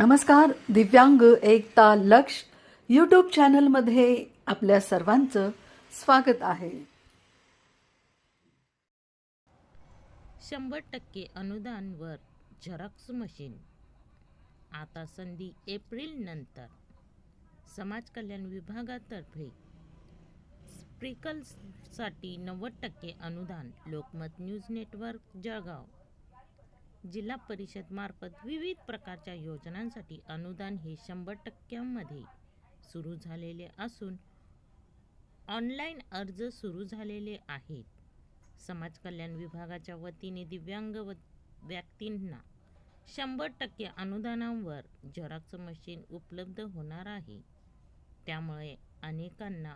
नमस्कार दिव्यांग एकता लक्ष यूट्यूब चॅनलमध्ये आपल्या सर्वांचं स्वागत आहे. शंभर टक्के अनुदानवर झेरॉक्स मशीन आता संधी एप्रिल नंतर. समाज कल्याण विभागातर्फे स्प्रिकल्ससाठी नव्वद टक्के अनुदान लोकमत न्यूज नेटवर्क जळगाव. जिल्हा परिषद मार्फत विविध प्रकारच्या योजनांसाठी अनुदान हे शंभर टक्क्यांमध्ये सुरू झालेले असून ऑनलाईन अर्ज सुरू झालेले आहेत. समाज कल्याण विभागाच्या वतीने दिव्यांग व व्यक्तींना शंभर टक्के अनुदानांवर झेरॉक्स मशीन उपलब्ध होणार आहे. त्यामुळे अनेकांना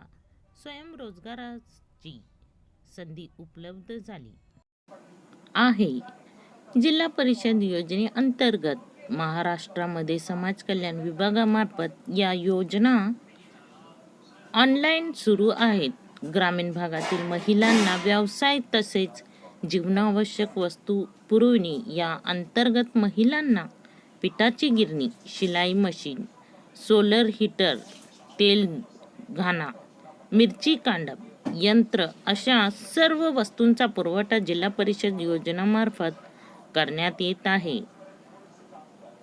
स्वयंरोजगाराची संधी उपलब्ध झाली आहे. जिल्हा परिषद योजनेअंतर्गत महाराष्ट्रामध्ये समाज कल्याण विभागामार्फत या योजना ऑनलाईन सुरू आहेत. ग्रामीण भागातील महिलांना व्यवसाय तसेच जीवनावश्यक वस्तू पुरवणी या अंतर्गत महिलांना पिठाची गिरणी शिलाई मशीन सोलर हीटर तेल घाणा मिरची कांडप यंत्र अशा सर्व वस्तूंचा पुरवठा जिल्हा परिषद योजनामार्फत करण्यात येत आहे.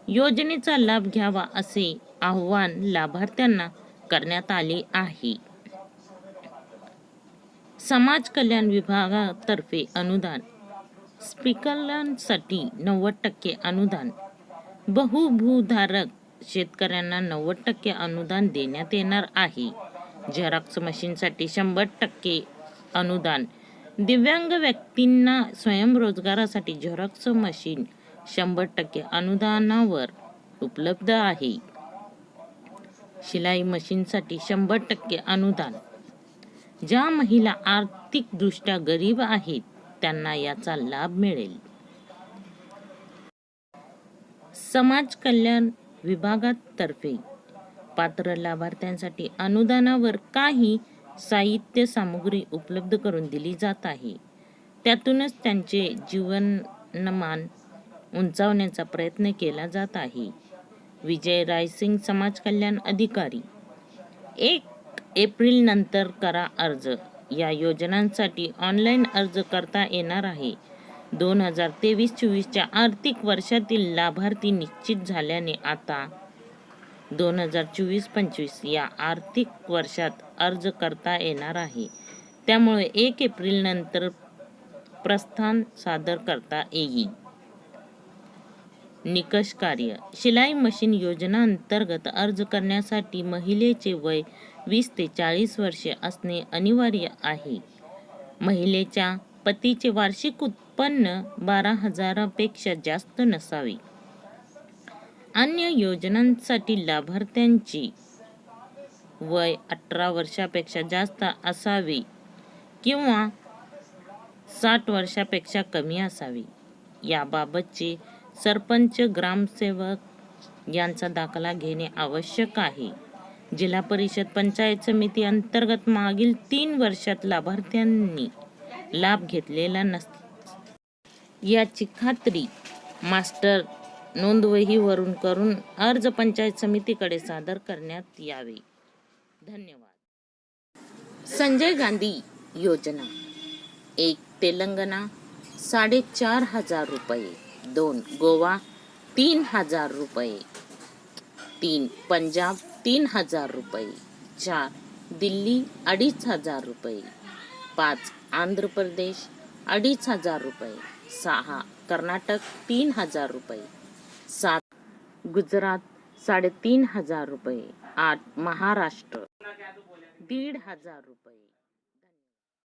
योजनेचा लाभ घ्यावा असे आव्हान लाभार्थ्यांना करण्यात आले आहे. समाज कल्याण विभागातर्फे अनुदान. स्पीकरांसाठी नव्वद टक्के अनुदान. बहुभूधारक शेतकऱ्यांना नव्वद टक्के अनुदान देण्यात येणार आहे. झेरॉक्स मशीनसाठी शंभर टक्के अनुदान. दिव्यांग व्यक्तींना स्वयंरोजगारासाठी झेरॉक्स मशीन शंभर टक्के अनुदानावर उपलब्ध आहे. शिलाई मशीनसाठी शंभर टक्के अनुदान. ज्या महिला आर्थिकदृष्ट्या गरीब आहेत त्यांना याचा लाभ मिळेल. समाज कल्याण विभागातर्फे पात्र लाभार्थ्यांसाठी अनुदानावर काही साहित्य सामुग्री उपलब्ध करून दिली जात आहे. त्यातूनच त्यांचे जीवनमान उंचावण्याचा प्रयत्न केला जात आहे. विजय रायसिंग समाज कल्याण अधिकारी. एक एप्रिल नंतर करा अर्ज. या योजनांसाठी ऑनलाईन अर्ज करता येणार आहे. दोन हजार तेवीस चोवीसच्या आर्थिक वर्षातील लाभार्थी निश्चित झाल्याने आता दोन हजार चोवीस पंचवीस या आर्थिक वर्षात अर्ज करता येणार आहे. त्यामुळे एक एप्रिल नंतर प्रस्थान सादर करता येईल. निकष कार्य. शिलाई मशीन योजना अंतर्गत अर्ज करण्यासाठी महिलेचे वय वीस ते चाळीस वर्षे असणे अनिवार्य आहे. महिलेच्या पतीचे वार्षिक उत्पन्न बारा हजारापेक्षा जास्त नसावे. अन्य योजनांसाठी लाभार्थ्यांची वय अठरा वर्षापेक्षा जास्त असावे किंवा साठ वर्षापेक्षा कमी असावी. याबाबतचे सरपंच ग्रामसेवक यांचा दाखला घेणे आवश्यक आहे. जिल्हा परिषद पंचायत समिती अंतर्गत मागील तीन वर्षात लाभार्थ्यांनी लाभ घेतलेला नस याची खात्री मास्टर नोंदवहीवरून करून अर्ज पंचायत समितीकडे सादर करण्यात यावे. धन्यवाद. संजय गांधी योजना. एक तेलंगणा साडेचार हजार रुपये. दोन गोवा तीन हजार रुपये. तीन पंजाब तीन हजार रुपये. चार दिल्ली अडीच हजार रुपये. पाच आंध्र प्रदेश अडीच हजार रुपये. सहा कर्नाटक तीन हजार रुपये. सात गुजरात साडेतीन हजार रुपये. आठ महाराष्ट्र. दीड हजार रुपये.